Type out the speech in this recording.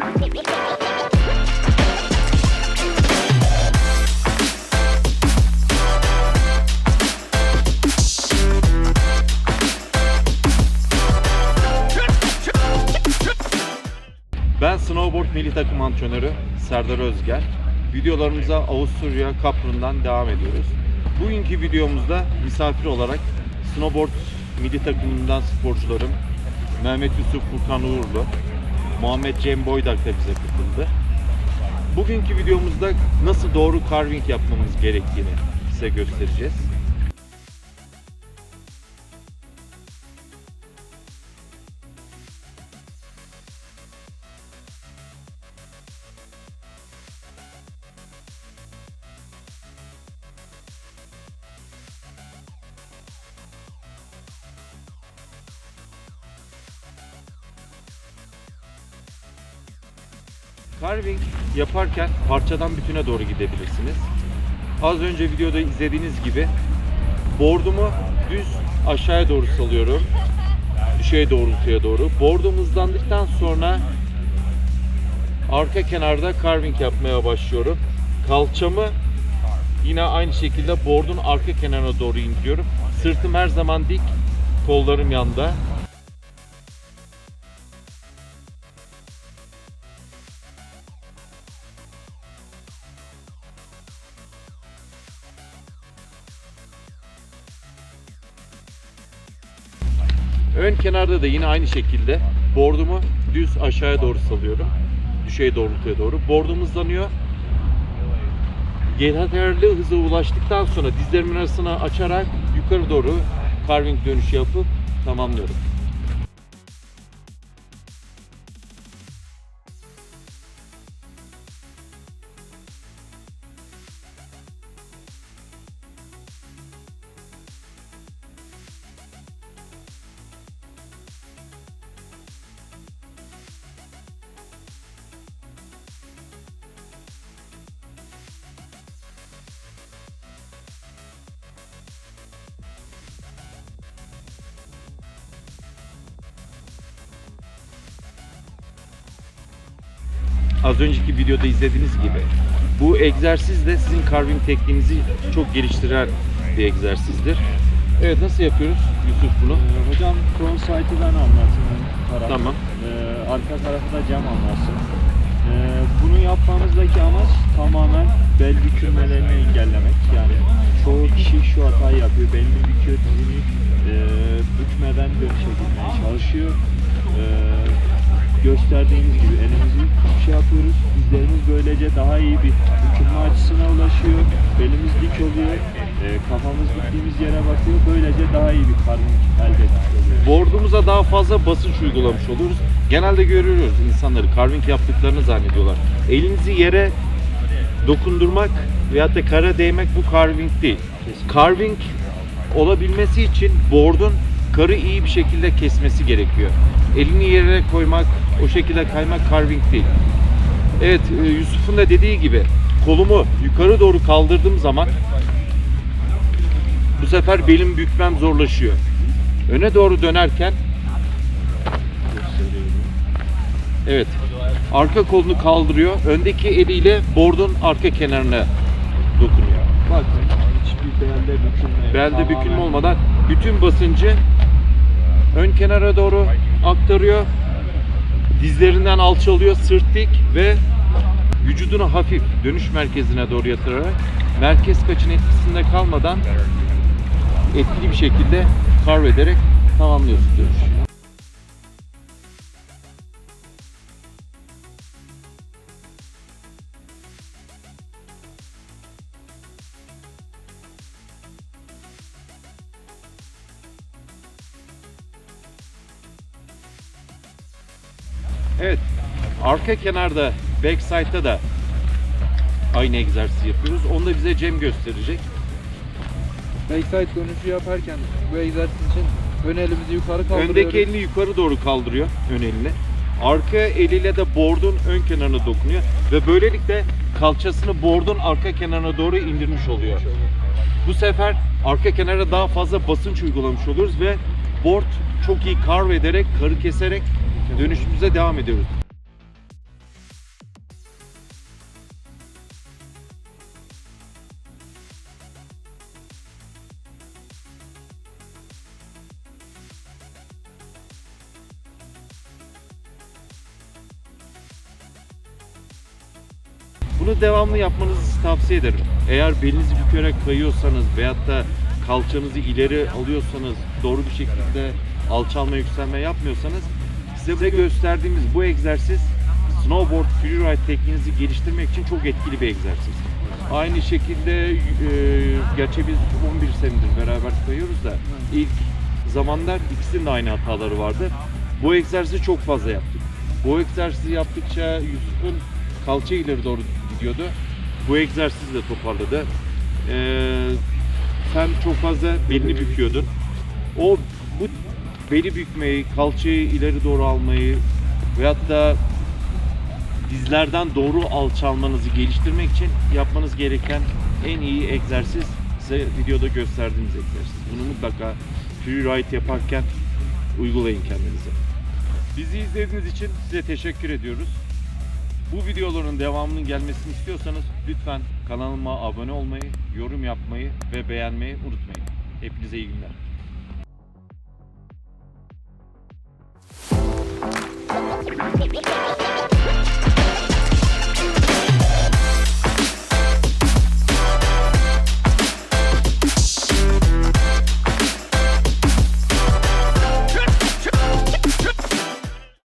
Ben snowboard milli takım antrenörü Serdar Özger. Videolarımıza Avusturya Kaprun'dan devam ediyoruz. Bugünkü videomuzda misafir olarak snowboard milli takımından sporcularım Mehmet Yusuf Furkan Uğurlu, Muhammed Cem Boydak da bize katıldı. Bugünkü videomuzda nasıl doğru carving yapmamız gerektiğini size göstereceğiz. Carving yaparken parçadan bütüne doğru gidebilirsiniz. Az önce videoda izlediğiniz gibi bordumu düz aşağıya doğru salıyorum. Düşey doğrultuya doğru. Bordum hızlandıktan sonra arka kenarda carving yapmaya başlıyorum. Kalçamı yine aynı şekilde bordun arka kenarına doğru indiriyorum. Sırtım her zaman dik, kollarım yanda. Ön kenarda da yine aynı şekilde bordumu düz aşağıya doğru salıyorum. Düşey doğrultuya doğru. Bordum hızlanıyor. Yeterli hıza ulaştıktan sonra dizlerimin arasına açarak yukarı doğru carving dönüşü yapıp tamamlıyorum. Az önceki videoda izlediğiniz gibi bu egzersiz de sizin carving tekniğinizi çok geliştiren bir egzersizdir. Evet nasıl yapıyoruz Yusuf bunu? Ee, Hocam frontside'ı ben anlatayım ön taraf. Tamam. Ee, arka tarafı da cam anlatsın. Ee, bunu yapmamızdaki amaç tamamen bel bükülmelerini engellemek. Yani çoğu kişi şu hatayı yapıyor. Belini büküyor, dizini e, bükmeden dönüşe gitmeye çalışıyor. Ee, gösterdiğimiz gibi elimizi şey yapıyoruz. Dizlerimiz böylece daha iyi bir bükülme açısına ulaşıyor. Belimiz dik oluyor. Ee, kafamız gittiğimiz yere bakıyor. Böylece daha iyi bir karnın elde etmiş oluyoruz. Bordumuza daha fazla basınç uygulamış oluruz. Genelde görüyoruz insanları carving yaptıklarını zannediyorlar. Elinizi yere dokundurmak veyahut da kara değmek bu carving değil. Carving olabilmesi için board'un karı iyi bir şekilde kesmesi gerekiyor. Elini yere koymak, o şekilde kaymak carving değil. Evet, e, Yusuf'un da dediği gibi kolumu yukarı doğru kaldırdığım zaman bu sefer belim bükmem zorlaşıyor. Öne doğru dönerken evet arka kolunu kaldırıyor. Öndeki eliyle bordun arka kenarına dokunuyor. Bakın hiçbir belde bükülme. Belde bükülme olmadan bütün basıncı ön kenara doğru aktarıyor. Dizlerinden alçalıyor, sırt dik ve vücudunu hafif dönüş merkezine doğru yatırarak merkez kaçın etkisinde kalmadan etkili bir şekilde carve ederek tamamlıyorsunuz dönüşü. Evet. Arka kenarda backside'da da aynı egzersizi yapıyoruz. Onu da bize Cem gösterecek. Backside dönüşü yaparken bu egzersiz için ön elimizi yukarı kaldırıyoruz. Öndeki elini yukarı doğru kaldırıyor ön elini. Arka eliyle de board'un ön kenarına dokunuyor ve böylelikle kalçasını board'un arka kenarına doğru indirmiş oluyor. Bu sefer arka kenara daha fazla basınç uygulamış oluyoruz ve board çok iyi carve ederek, karı keserek dönüşümüze devam ediyoruz. Bunu devamlı yapmanızı tavsiye ederim. Eğer belinizi bükerek kayıyorsanız veyahut da kalçanızı ileri alıyorsanız doğru bir şekilde alçalma yükselme yapmıyorsanız size gösterdiğimiz bu egzersiz snowboard freeride tekniğinizi geliştirmek için çok etkili bir egzersiz. Aynı şekilde e, gerçi biz 11 senedir beraber kayıyoruz da ilk zamanlar ikisinin de aynı hataları vardı. Bu egzersizi çok fazla yaptık. Bu egzersizi yaptıkça Yusuf'un kalça ileri doğru gidiyordu. Bu egzersiz de toparladı. Ee, sen çok fazla belini büküyordun. O bu beli bükmeyi, kalçayı ileri doğru almayı veyahut da dizlerden doğru alçalmanızı geliştirmek için yapmanız gereken en iyi egzersiz size videoda gösterdiğimiz egzersiz. Bunu mutlaka freeride yaparken uygulayın kendinize. Bizi izlediğiniz için size teşekkür ediyoruz. Bu videoların devamının gelmesini istiyorsanız lütfen kanalıma abone olmayı, yorum yapmayı ve beğenmeyi unutmayın. Hepinize iyi günler. Yeah.